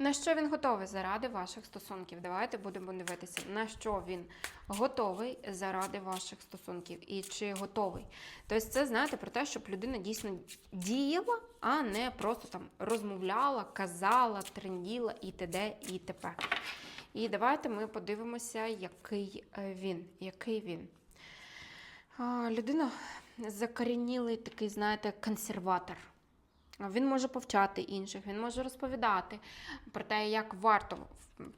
На що він готовий заради ваших стосунків? Давайте будемо дивитися, на що він готовий заради ваших стосунків і чи готовий. Тобто, це знаєте про те, щоб людина дійсно діяла, а не просто там розмовляла, казала, тренділа і т.д. і т.п. І давайте ми подивимося, який е, він. Який він. А, людина закорінілий такий, знаєте, консерватор. Він може повчати інших, він може розповідати про те, як варто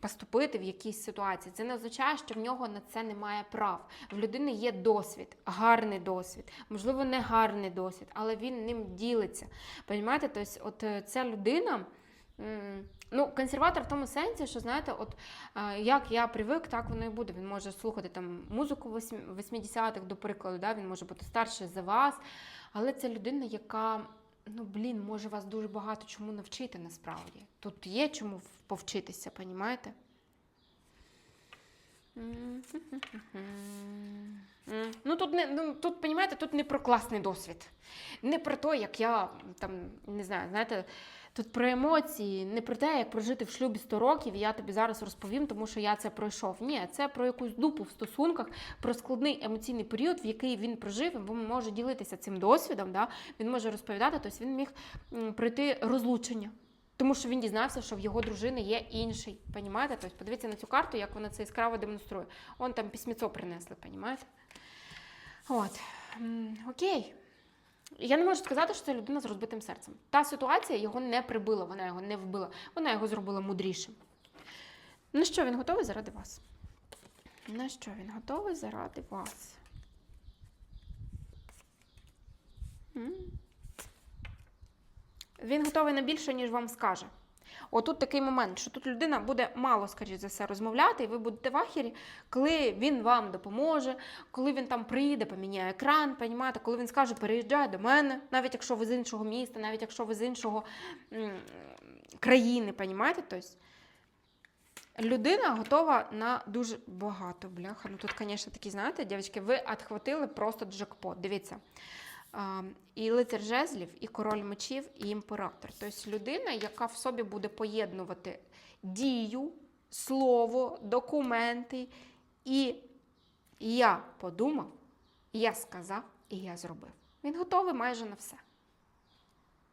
поступити в якійсь ситуації. Це не означає, що в нього на це немає прав. В людини є досвід, гарний досвід, можливо, не гарний досвід, але він ним ділиться. Понімаєте? Тобто, от е, ця людина. Ну, консерватор в тому сенсі, що знаєте, от е, як я привик, так воно і буде. Він може слухати там музику восьм- 80-х, до прикладу, да? він може бути старший за вас. Але це людина, яка, ну блін, може вас дуже багато чому навчити насправді. Тут є чому повчитися, понімаєте? Тут не ну тут, понімаєте, тут не про класний досвід, не про те, як я там не знаю, знаєте, тут про емоції, не про те, як прожити в шлюбі 100 років. І я тобі зараз розповім, тому що я це пройшов. Ні, це про якусь дупу в стосунках, про складний емоційний період, в який він прожив. Він може ділитися цим досвідом. Да? Він може розповідати, тобто він міг пройти розлучення. Тому що він дізнався, що в його дружини є інший. Понімаєте? Тобто подивіться на цю карту, як вона це яскраво демонструє. Он там письмецо принесли, понімаєте? От. Окей. Я не можу сказати, що це людина з розбитим серцем. Та ситуація його не прибила, вона його не вбила, вона його зробила мудрішим. На що він готовий заради вас? На що він готовий заради вас? Він готовий на більше, ніж вам скаже. Отут такий момент, що тут людина буде мало, скоріш за все, розмовляти, і ви будете в ахері, коли він вам допоможе, коли він там приїде, поміняє екран, понімаєте, коли він скаже, переїжджай до мене, навіть якщо ви з іншого міста, навіть якщо ви з іншого країни, понімаєте? Тобто, людина готова на дуже багато. Бляха. Ну тут, звісно, такі, знаєте, дівчатки, ви відхватили просто джекпот. Дивіться. І лицар жезлів, і король мечів, і імператор. Тобто людина, яка в собі буде поєднувати дію, слово, документи. І я подумав, я сказав, і я зробив. Він готовий майже на все.